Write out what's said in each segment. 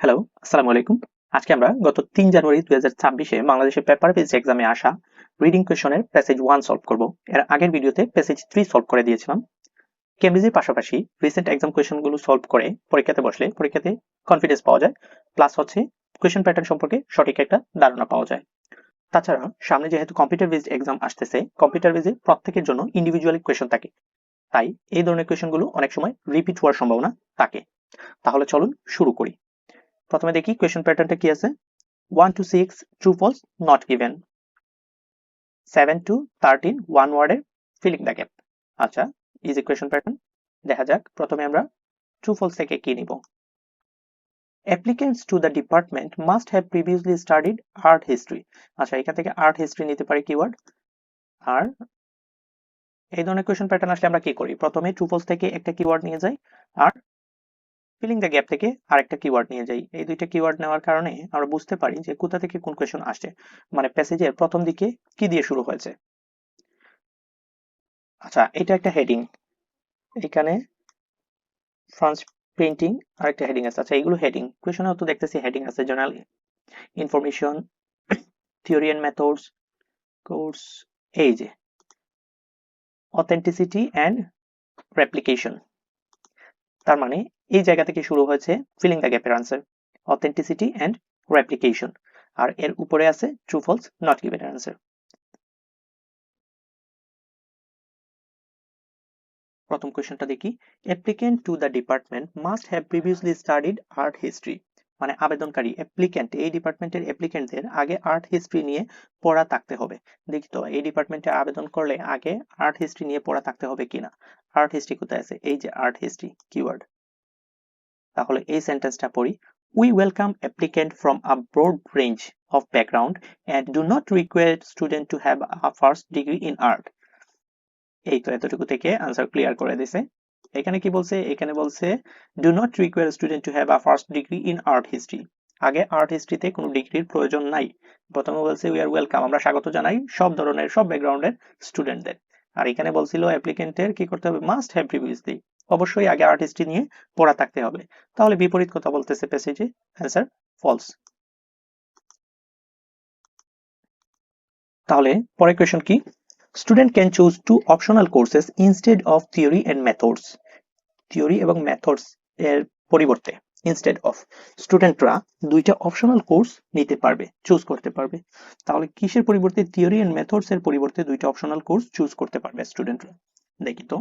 Hello আসসালামু আলাইকুম। আজকে আমরা গত তিন জানুয়ারি দুই হাজার ছাব্বিশে বাংলাদেশের পেপার বেস এক্সামে আসা রিডিং কোয়েশনের প্যাসেজ ওয়ান সলভ করব। এর আগের ভিডিওতে প্যাসেজ থ্রি সলভ করে দিয়েছিলাম। কেমব্রিজের পাশাপাশি রিসেন্ট এক্সাম কোয়েশনগুলো সলভ করে পরীক্ষাতে বসলে পরীক্ষাতে কনফিডেন্স পাওয়া যায় প্লাস হচ্ছে কোয়েশন প্যাটার্ন সম্পর্কে সঠিক একটা ধারণা পাওয়া যায়। তাছাড়া সামনে যেহেতু কম্পিউটার বেসড এক্সাম আসতেছে কম্পিউটার বেজে প্রত্যেকের জন্য ইন্ডিভিজুয়ালি কোয়েশন থাকে। তাই এই ধরনের কোয়েশনগুলো অনেক সময় রিপিট হওয়ার সম্ভাবনা থাকে। তাহলে চলুন শুরু করি। প্রথমে দেখি কোয়েশন প্যাটার্নটা কি আছে? One two six true false not given seven two thirteen one ওয়ার্ডে ফিলিং দ্য গ্যাপ আচ্ছা ইজি কোয়েশন প্যাটার্ন দেখা যাক, প্রথমে আমরা ট্রু ফলস থেকে কি নিব? Applicants to the department must have previously studied art history আচ্ছা এখান থেকে আর্ট হিস্ট্রি নিতে পারি কিওয়ার্ড আর এই ধরনের কোয়েশন প্যাটার্ন আসলে আমরা কি করি? প্রথমে ট্রু ফলস থেকে একটা কিওয়ার্ড নিয়ে যাই। আর ফিলিং দ্য গ্যাপ থেকে আরেকটা কিওয়ার্ড নিয়ে যাই। এই দুইটা কিওয়ার্ড নেওয়ার কারণে আমরা বুঝতে পারি যে কোথা থেকে কোন কোয়েশন আসছে। মানে প্যাসেজের প্রথম দিকে কি দিয়ে শুরু হয়েছে। আচ্ছা এটা একটা হেডিং এখানে ফ্রান্স প্রিন্টিং আরেকটা হেডিং আছে। আচ্ছা এইগুলো হেডিং কোয়েশনেও তো দেখতেছি হেডিং আছে। General information theory and methods course এই যে। অথেন্টিসিটি অ্যান্ড রেপ্লিকেশন তার মানে এই জায়গা থেকে শুরু হয়েছে ফিলিং দ্য গ্যাপের আনসার অথেন্টিসিটি অ্যান্ড রেপ্লিকেশন আর এর উপরে আছে true false not given answer প্রথম কোয়েশ্চনটা দেখি applicant to the department must have previously studied art history মানে আবেদনকারী অ্যাপ্লিক্যান্ট এই ডিপার্টমেন্টের অ্যাপ্লিক্যান্টদের আগে আর্ট হিস্ট্রি নিয়ে পড়া থাকতে হবে। দেখি তো, এই ডিপার্টমেন্টে আবেদন করলে আগে আর্ট হিস্ট্রি নিয়ে পড়া থাকতে হবে কিনা? আর্ট হিস্ট্রি কোথায় আছে? এই যে আর্ট হিস্ট্রি কিওয়ার্ড তাহলে এই সেন্টেন্সটা পড়ি। We welcome applicant from a broad range of background and do not require student to have a first degree in art এই তো এতটুকু থেকে আনসার ক্লিয়ার করে দিছে। এখানে কি বলছে? এখানে বলছে do not require student to have a first degree in art history আগে আর্ট হিস্ট্রিতে কোনো ডিগ্রির প্রয়োজন নাই। প্রথমে বলছে উই আর ওয়েলকাম আমরা স্বাগত জানাই সব ধরনের, সব ব্যাকগ্রাউন্ডের স্টুডেন্টদের আর এখানে বলছিল অ্যাপ্লিকেন্টের কি করতে হবে? মাস্ট হ্যাভ প্রিভিয়াসলি অবশ্যই আগে আর্ট হিস্ট্রি নিয়ে পড়া থাকতে হবে। তাহলে বিপরীত কথা বলতেছে প্যাসেজে অ্যান্সার ফলস তাহলে পরের কোয়েশন কি? Student can choose to optional courses instead of theory and methods theory এবং মেথডস এর পরিবর্তে। ইনস্টেড অফ স্টুডেন্টরা দুইটা অপশনাল কোর্স নিতে পারবে চুজ করতে পারবে। তাহলে কিসের পরিবর্তে? থিওরি এন্ড মেথডস এর পরিবর্তে দুইটা অপশনাল কোর্স চুজ করতে পারবে স্টুডেন্টরা দেখি তো।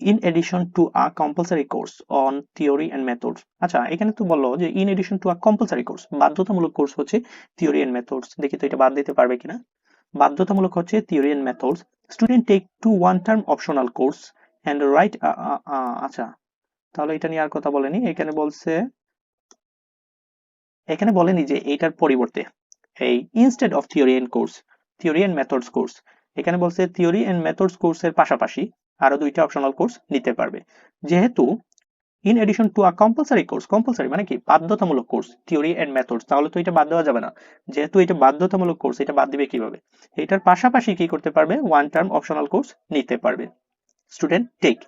In addition to a compulsory course on theory and methods আচ্ছা এখানে তো বলল যে in addition to a compulsory course বাধ্যতামূলক কোর্স হচ্ছে থিওরি অ্যান্ড মেথডস দেখি তো এটা বাদ দিতে পারবে কিনা। বাধ্যতামূলক হচ্ছে theory and methods student take two one term optional course and right আচ্ছা তাহলে এটা নিয়ে আর কথা বলেনি। এখানে বলছে, এখানে বলেনি যে এটার পরিবর্তে এই instead of theory and course theory and methods course এখানে বলছে থিওরি এন্ড মেথডস কোর্সের পাশাপাশি আরও দুইটা অপশনাল কোর্স নিতে পারবে। যেহেতু in addition to a compulsory course compulsory মানে কি? বাধ্যতামূলক কোর্স থিওরি এন্ড মেথডস তাহলে তো এটা বাদ দেওয়া যাবে না। যেহেতু এটা বাধ্যতামূলক কোর্স এটা বাদ দিবে কীভাবে? এটার পাশাপাশি কি করতে পারবে? ওয়ান টার্ম অপশনাল কোর্স নিতে পারবে। স্টুডেন্ট টেক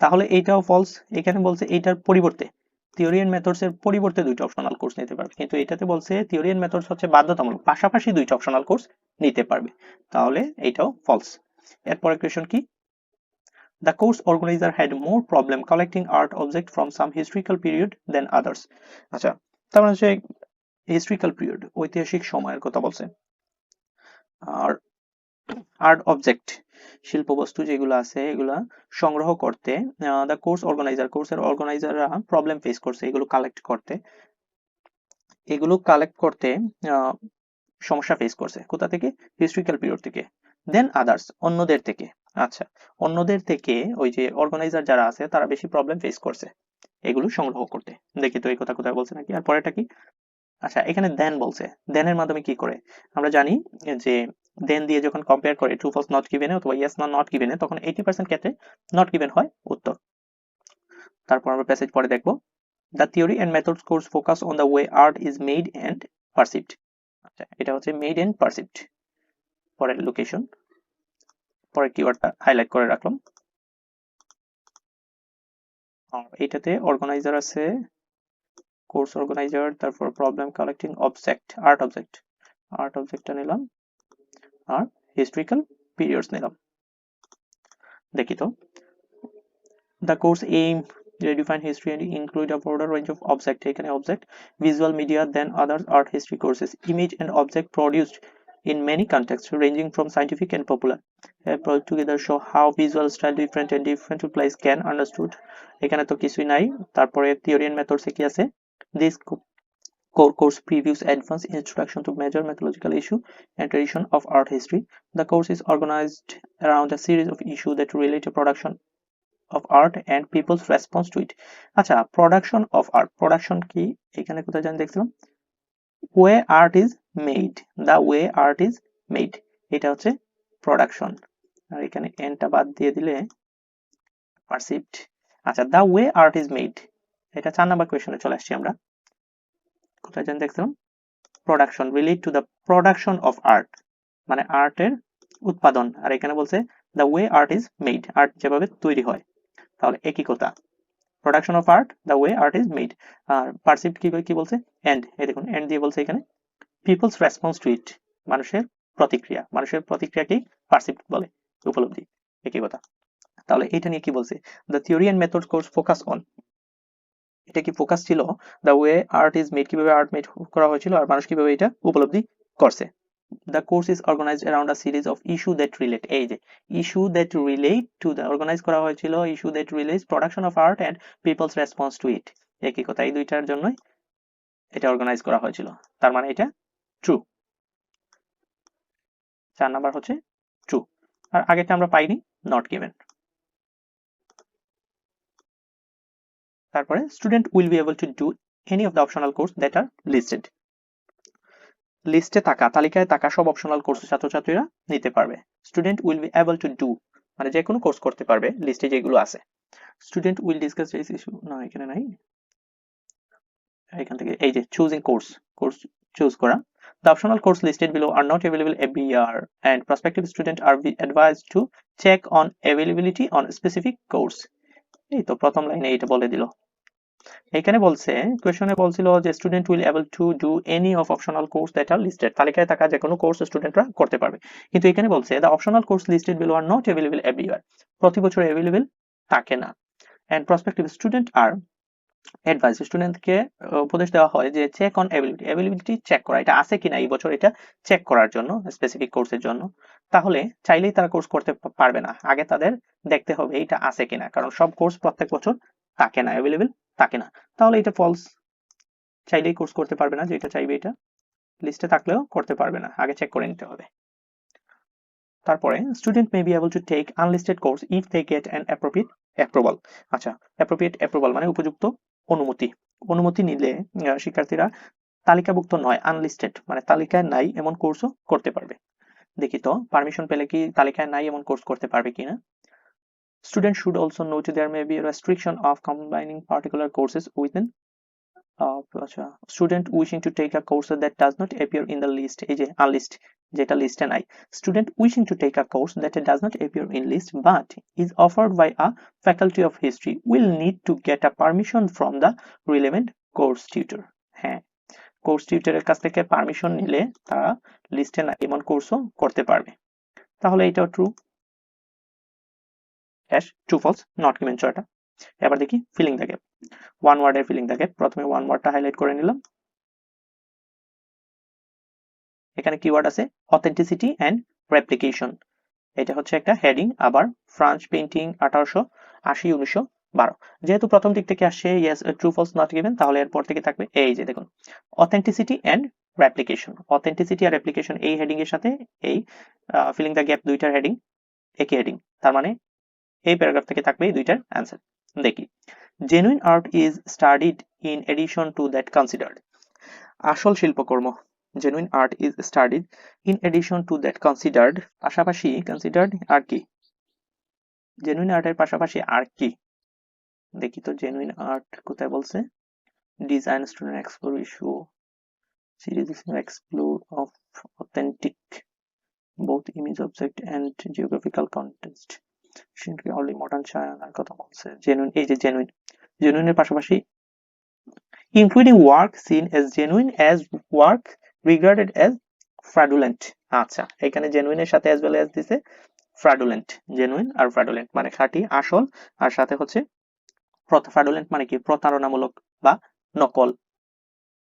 তাহলে এইটাও ফলস এখানে বলছে এইটার পরিবর্তে। থিওরি এন্ড মেথডস এর পরিবর্তে দুইটা অপশনাল কোর্স নিতে পারবে। কিন্তু এটাতে বলছে থিওরি এন্ড মেথডস হচ্ছে বাধ্যতামূলক, পাশাপাশি দুইটা অপশনাল কোর্স নিতে পারবে। তাহলে এটাও ফলস এরপরে কোয়েশন কি? The course organizer had more problem collecting art object from some historical period than others. আচ্ছা তার মানে হচ্ছে হিস্ট্রিক্যাল পিরিয়ড ঐতিহাসিক সময়ের কথা বলছে। আর আর্ট অবজেক্ট শিল্প বস্তু যেগুলো আছে, এগুলা সংগ্রহ করতে দ্য কোর্স অর্গানাইজার কোর্সের অর্গানাইজাররা প্রবলেম ফেস করছে, এগুলো কালেক্ট করতে। এগুলো কালেক্ট করতে সমস্যা ফেস করছে। কোথা থেকে? হিস্ট্রিক্যাল পিরিয়ড থেকে। দেন আদার্স অন্যদের থেকে। আচ্ছা অন্যদের থেকে ওই যে অর্গানাইজার যারা আছে, তারা বেশি প্রবলেম ফেস করছে, এগুলো সংগ্রহ করতে। দেখি তো এই কথা কোথায় বলছে নাকি? আর পরেটা কি? আচ্ছা এখানে দেন বলছে। দেনের মাধ্যমে কি করে? আমরা জানি যে দেন দিয়ে যখন কম্পেয়ার করে ট্রু ফলস নট গিভেনে অথবা ইয়েস নট নট গিভেনে তখন এইটি পার্সেন্ট ক্ষেত্রে নট গিভেন হয় উত্তর। তারপর আমরা প্যাসেজ পরে দেখব। The theory and methods course focus on the way art is made and perceived আচ্ছা এটা হচ্ছে মেড অ্যান্ড পারসিভড পরের লোকেশন পরের কিওয়ার্ডটা হাইলাইট করে রাখলাম। এটাতে অর্গানাইজার আছে কোর্স অর্গানাইজার তারপর problem collecting object art object art অবজেক্টটা নিলাম। আর হিস্ট্রিক্যাল পিরিয়ডস নিলাম দেখি তো the course aim redefine history and include a broader range of object এখানে object visual media than other art history courses image and object produced in many contexts ranging from scientific and popular have brought together show how visual style different and different place can understood এখানে তো কিছুই নাই তারপরে theory and methods এ কি আছে this core course previews advanced introduction to major methodological issue and tradition of art history the course is organized around a series of issues that relate to production of art and people's response to it আচ্ছা production of art production দেখছিলাম way art is made the way art is made এটা হচ্ছে production আর এখানে এনটা বাদ দিয়ে দিলে perceived আচ্ছা the way art is made এটা চার নাম্বার কোয়েশনে চলে আসছি আমরা কোথায় জানি দেখছিলাম production relate to the production of art মানে আর্টের উৎপাদন। আর এখানে বলছে the way art is made art যেভাবে তৈরি হয়। তাহলে একই কথা? Production of art the way art is made R perceived কি কি বলছে? এন্ড এই দেখুন এন্ড দিয়ে বলছে এখানে পিপলস রেসপন্স টু ইট মানুষের প্রতিক্রিয়া। মানুষের প্রতিক্রিয়াকেই পারসিভড বলে, উপলব্ধি। একই কথা? তাহলে এটা নিয়ে কি বলছে? The theory and method course focus on এটা কি ফোকাস ছিল? The way art is made কীভাবে আর্ট মেড করা হয়েছিল আর মানুষ কীভাবে এটা উপলব্ধি করছে? The course is organise around a series of issue that relate এই যে issue that relate to the organise করা হয়েছিল issue that relate production of art and people's response to it একই কথা, এই দুইটার জন্যই এটা অর্গানাইজ করা হয়েছিল। তার মানে এটা ট্রু চার নাম্বার হচ্ছে ট্রু আর আগেটা আমরা পাইনি নট গিভেন তারপরে student will be able to do any of the optional course that are listed লিস্টে থাকা, তালিকায় থাকা সব অপশনাল কোর্স ছাত্রছাত্রীরা নিতে পারবে। Student will be able to do মানে যে কোনো কোর্স করতে পারবে লিস্টে যেগুলো আছে। Student will discuss this issue না, এখানে নাই। এখান থেকে, এই যে চুজিং কোর্স কোর্স চুজ করা। The optional course listed below are not available every year, and students are be advised to check on availability on specific course. এই তো, প্রথম লাইনে এটা বলে দিল। এখানে বলছে কোয়েশনে বলছিল যে student will able to do any of optional course that are listed তালিকায় থাকা যে কোনো কোর্স স্টুডেন্টরা করতে পারবে। কিন্তু এখানে বলছে the optional course listed below are not available every year প্রতি বছর অ্যাভেলেবল থাকে না। And prospective student are advise স্টুডেন্টকে উপদেশ দেওয়া হয় যে check on availability availability check করা, এটা আছে কিনা এই বছর এটা চেক করার জন্য স্পেসিফিক কোর্সের জন্য। তাহলে চাইলেই তারা কোর্স করতে পারবে না। আগে তাদের দেখতে হবে এটা আছে কিনা, কারণ সব কোর্স প্রত্যেক বছর থাকে না। অ্যাভেলেবেল থাকে না। তাহলে এটা ফলস চাইলেই কোর্স করতে পারবে না যেটা চাইবে এটা। লিস্টে থাকলেও করতে পারবে না। আগে চেক করে নিতে হবে। তারপরে student may be able to take unlisted course if they get an appropriate approval আচ্ছা অ্যাপ্রোপ্রিয়েট অ্যাপ্রুভাল মানে উপযুক্ত অনুমতি। অনুমতি নিলে শিক্ষার্থীরা তালিকাভুক্ত নয় আনলিস্টেড মানে তালিকায় নাই এমন কোর্সও করতে পারবে। দেখি তো পারমিশন পেলে কি তালিকায় নাই এমন কোর্স করতে পারবে কিনা? Students should also note there may be a restriction of combining particular courses within uh, আচ্ছা, student wishing to take a course that does not appear in the list এই যে unlist যেটা লিস্টে নাই student wishing to take a course that does not appear in list but is offered by a faculty of history will need to get a permission from the relevant course tutor হ্যাঁ course টিউটরের কাছ থেকে permission নিলে তারা লিস্টে না এমন কোর্সও করতে পারবে তাহলে এটাও true hash true false not given ছয়টা। এবার দেখি ফিলিং দ্য গ্যাপ ওয়ান ওয়ার্ডের ফিলিং দ্য গ্যাপ প্রথমে ওয়ান ওয়ার্ডটা হাইলাইট করে নিলাম। এখানে কিওয়ার্ড আছে অথেন্টিসিটি অ্যান্ড রেপ্লিকেশন এটা হচ্ছে একটা হেডিং আবার ফ্রান্স পেইন্টিং আঠারোশো আশি, উনিশশো বারো। যেহেতু প্রথম দিক থেকে আসছে ট্রু ফলস নট গিভেন তাহলে এরপর থেকে থাকবে এই যে দেখুন। অথেন্টিসিটি অ্যান্ড রেপ্লিকেশন অথেন্টিসিটি আর রেপ্লিকেশন এই হেডিং এর সাথে এই ফিলিং দ্য গ্যাপ দুইটার হেডিং একই হেডিং তার মানে এই প্যারাগ্রাফ থেকে থাকবে এই দুইটার অ্যান্সার দেখি। Genuine art is studied in addition to that considered আসল শিল্পকর্ম genuine art is studied in addition to that considered পাশাপাশি কনসিডার্ড আর কি? জেনুইন আর্টের পাশাপাশি আর কি? দেখি তো জেনুইন আর্ট কোথায় বলছে? Design student explore issue series explore of authentic both image, object and geographical context. Recently only modern চায়নার কথা বলছে। জেনুইন এই যে জেনুইন জেনুইনের পাশাপাশি including work seen as genuine as work regarded as fraudulent আচ্ছা এখানে জেনুইনের সাথে অ্যাজ ওয়েল অ্যাজ দিছে ফ্রাডুলেন্ট জেনুইন আর ফ্রাডুলেন্ট মানে খাঁটি, আসল, আর সাথে হচ্ছে ফ্রাডুলেন্ট মানে কি? প্রতারণামূলক বা নকল।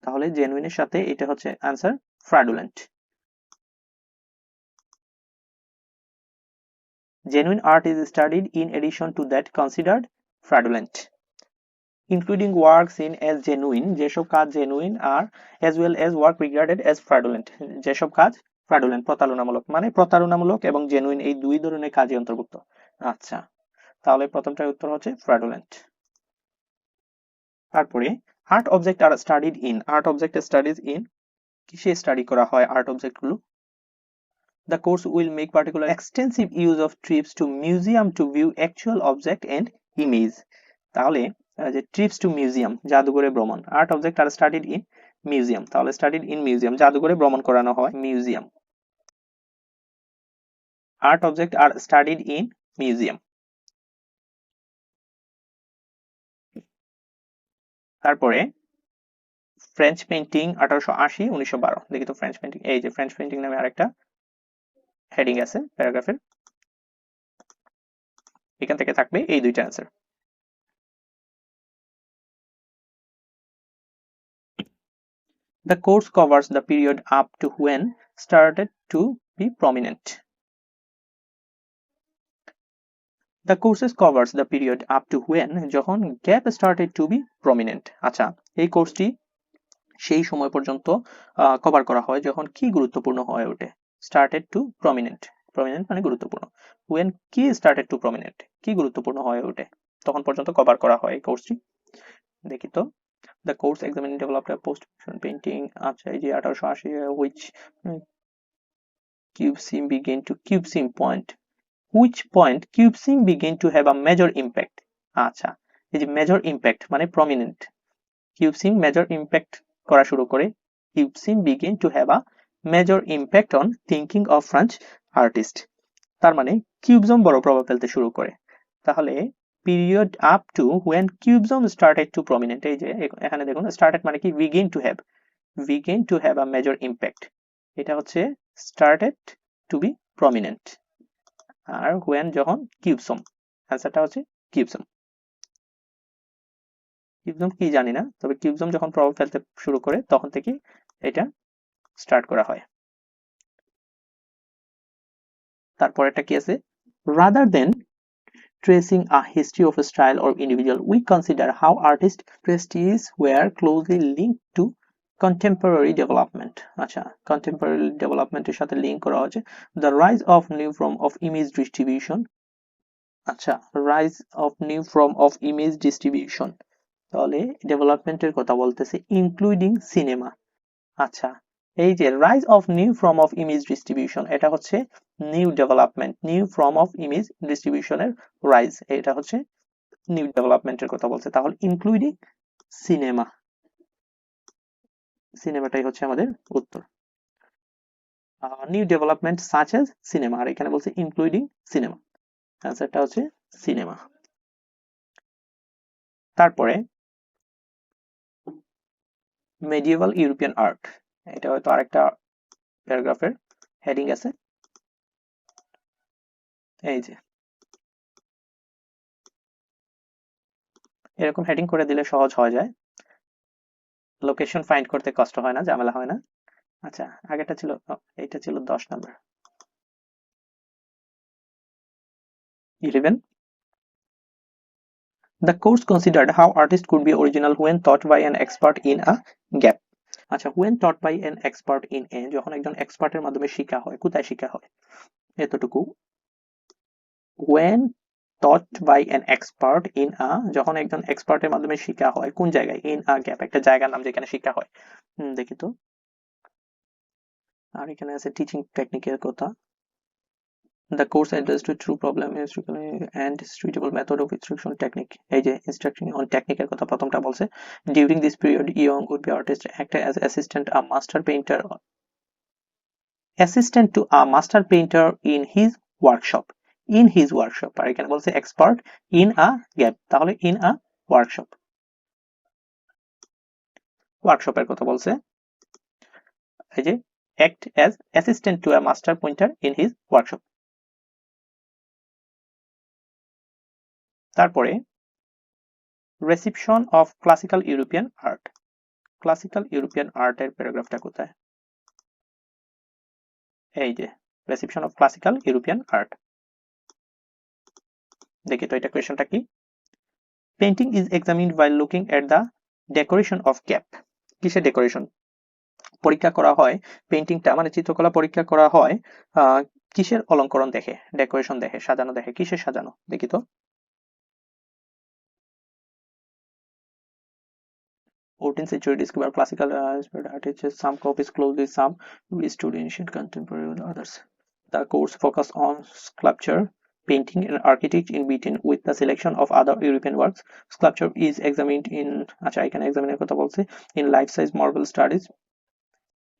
তাহলে জেনুইনের সাথে এটা হচ্ছে answer fraudulent genuine art is studied in addition to that considered fraudulent including work seen as genuine যেসব কাজ genuine আর as well as work regarded as fraudulent যেসব কাজ fraudulent প্রতারণামূলক মানে প্রতারণামূলক এবং genuine এই দুই ধরনের কাজই অন্তর্ভুক্ত আচ্ছা তাহলে প্রথমটার উত্তর হচ্ছে fraudulent তারপরে art object are studied in art object studies in কিসে স্টাডি করা হয় আর্ট অবজেক্টগুলো The course will make particular extensive use of trips to museum to view actual object and image. তাহলে যে ট্রিপস টু মিউজিয়াম জাদুঘরে ভ্রমণ। Art object are studied in museum তাহলে studied in museum জাদুঘরে ভ্রমণ করানো হয় museum art object are studied in museum তারপরে ফ্রেঞ্চ পেন্টিং আঠারোশো আশি, উনিশশো বারো। দেখি তো ফ্রেঞ্চ পেন্টিং এই যে ফ্রেঞ্চ পেন্টিং নামে আরেকটা হেডিং আছে প্যারাগ্রাফের এখান থেকে থাকবে এই দুইটা answer The course covers the period up to when started to be prominent. The courses covers the period up to when যখন gap started to be prominent. আচ্ছা এই কোর্সটি সেই সময় পর্যন্ত কভার করা হয় যখন কি গুরুত্বপূর্ণ হয়ে ওঠে started to prominent prominent মানে গুরুত্বপূর্ণ when কি started to prominent কি গুরুত্বপূর্ণ হয়ে ওঠে তখন পর্যন্ত কভার করা হয় এই কোর্সটি দেখি তো course examining developed a post painting আচ্ছা এই যে 1880 which cube seam began to cube seam point which point cube seam began to have a major impact আচ্ছা এই যে মেজর ইম্প্যাক্ট মানে prominent cubism major impact করা শুরু করে cubism begin to have a major impact on thinking of French artist তার মানে cubism বড় প্রভাব ফেলতে শুরু করে। তাহলে period up to when cubism started to prominent এই যে এখানে দেখুন স্টার্টেড মানে কি? Begin to have begin to have a major impact এটা হচ্ছে স্টার্টেড টু বি প্রমিনেন্ট আর হোয়েন যখন কিউবসম অ্যান্সারটা হচ্ছে কিউবসম কিউবজম কি জানি না, তবে কিউবজম যখন প্রভাব ফেলতে শুরু করে, তখন থেকে এটা স্টার্ট করা হয়। তারপর একটা কি আছে? Rather than tracing a history of style or individual we consider how artist prestige were closely link to contemporary development আচ্ছা কন্টেম্পোরারি ডেভেলপমেন্টের সাথে লিঙ্ক করা হচ্ছে the rise of new form of image distribution আচ্ছা rise of new form of image distribution তাহলে ডেভেলপমেন্টের কথা বলতেছে ইনক্লুডিং সিনেমা আচ্ছা এই যে rise of new form of image distribution এটা হচ্ছে new development new form of image ডিস্ট্রিবিউশনের rise এটা হচ্ছে নিউ ডেভেলপমেন্টের কথা বলছে। তাহলে ইনক্লুডিং সিনেমা সিনেমাটাই হচ্ছে আমাদের উত্তর। New development such as cinema আর এখানে বলছে ইনক্লুডিং সিনেমা অ্যান্সারটা হচ্ছে সিনেমা তারপরে মেডিয়েভাল ইউরোপিয়ান আর্ট এটা হয়তো আরেকটা প্যারাগ্রাফের হেডিং আছে। এই যে। এরকম হেডিং করে দিলে সহজ হয়ে যায়। লোকেশন ফাইন্ড করতে কষ্ট হয় না, ঝামেলা হয় না। আচ্ছা আগেটা ছিল এইটা ছিল দশ number eleven The course considered how artist could be original when taught by an expert in a gap. আচ্ছা when taught by an expert in a যখন একজন এক্সপার্টের মাধ্যমে শিখা হয়, কোথায় শিখা হয়? এতটুকু। When taught by an expert in a যখন একজন এক্সপার্টের মাধ্যমে শিখা হয়, কোন জায়গায়? ইন আ গ্যাপ একটা জায়গার নাম যেখানে শেখা হয়। দেখি তো। আর এখানে আছে টিচিং টেকনিকের কথা। The course addressed to true problem and suitable method of instruction technique এই যে instruction on technique কথা বলছে during this period young would be artist acted as assistant a master painter assistant to a master painter in his workshop in his workshop আর এখানে বলছে expert in a gap তাহলে in a workshop ওয়ার্কশপের কথা বলছে এই act as assistant to a master painter in his workshop তারপরে reception of classical European art classical European আর্টের প্যারাগ্রাফটা কোথায়? এই যে reception of classical European art দেখি তো, এটা কোয়েশনটা কি? Painting is examined while looking at the decoration of cup কিসের ডেকোরেশন পরীক্ষা করা হয় পেন্টিংটা মানে চিত্রকলা পরীক্ষা করা হয় কিসের অলঙ্করণ দেখে? ডেকোরেশন দেখে, সাজানো দেখে, কিসের সাজানো? দেখি তো। 14th century discovered classical uh, artists, some copies closely, some restored ancient contemporary with others. The course focused on sculpture, painting, and architecture in between with the selection of other European works. Sculpture is examined in, আচ্ছা এখানে examine কথা in life-size marble studies,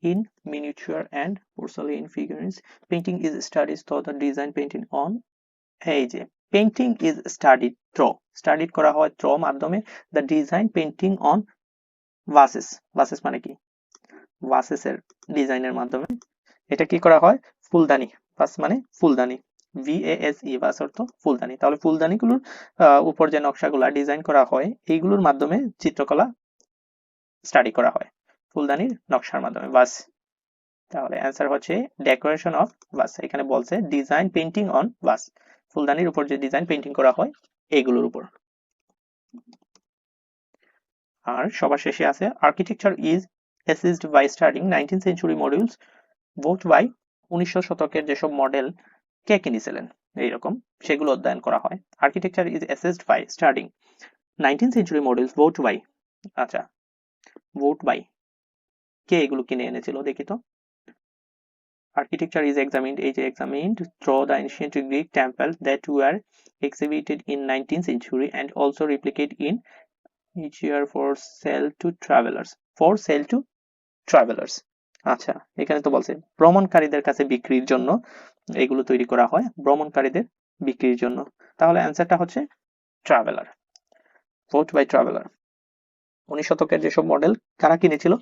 in miniature and porcelain figurines. Painting is studied through the design painting on এই যে painting is studied through studied করা হয় through মাধ্যমে the design painting vases vases মানে কি? ভাসেসের ডিজাইনের মাধ্যমে। এটা কি করা হয়? ফুলদানি ভাস মানে ফুলদানি। ভিএএস ই ভাস অর্থ ফুলদানি। তাহলে ফুলদানিগুলোর উপর যে নকশাগুলা ডিজাইন করা হয়, এইগুলোর মাধ্যমে চিত্রকলা স্টাডি করা হয়। ফুলদানির নকশার মাধ্যমে ভাস তাহলে অ্যান্সার হচ্ছে ডেকোরেশন অফ ভাস এখানে বলছে ডিজাইন পেন্টিং অন ভাস ফুলদানির উপর যে ডিজাইন পেন্টিং করা হয়, এইগুলোর উপর। আর সবার শেষে আছে architecture is assist by studying nineteen century modules bought by উনিশশো শতকের যেসব মডেল কে কিনেছিলেন এইরকম সেগুলো অধ্যয়ন করা হয়। Architecture is assist by studying nineteen century models bought by আচ্ছা ভোট বাই কে এগুলো কিনে এনেছিল দেখি তো? architecture is examined is examined through the ancient Greek temples that were exhibited in 19th century and also replicated in each year for sale to travelers, for sale to travelers আচ্ছা এখানে তো বলছে, ভ্রমণকারীদের কাছে বিক্রির জন্য এগুলো তৈরি করা হয়, ভ্রমণকারীদের বিক্রির জন্য। তাহলে অ্যান্সারটা হচ্ছে ট্রাভেলার ভোট বাই ট্রাভেলার উনিশ শতকের যেসব মডেল কারা কিনেছিল?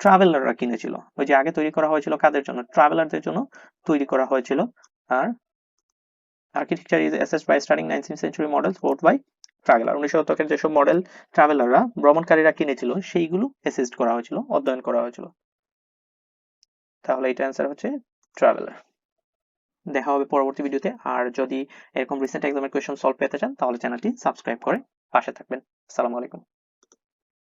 ট্রাভেলাররা কিনেছিল। ওই যে আগে তৈরি করা হয়েছিল কাদের জন্য? ট্রাভেলারদের জন্য তৈরি করা হয়েছিল। আর architecture is assessed by starting nineteen century models bought by traveller. উনিশ শতকের যেসব মডেল ট্রাভেলাররা ভ্রমণকারীরা কিনেছিল, সেইগুলো অ্যাসিস্ট করা হয়েছিল, অধ্যয়ন করা হয়েছিল। তাহলে এটা অ্যান্সার হচ্ছে ট্রাভেলার। দেখা হবে পরবর্তী ভিডিওতে আর যদি এরকম রিসেন্ট এক্সামের কোয়েশন সলভ পেতে চান, তাহলে চ্যানেলটি সাবস্ক্রাইব করে পাশে থাকবেন। আসসালামু আলাইকুম।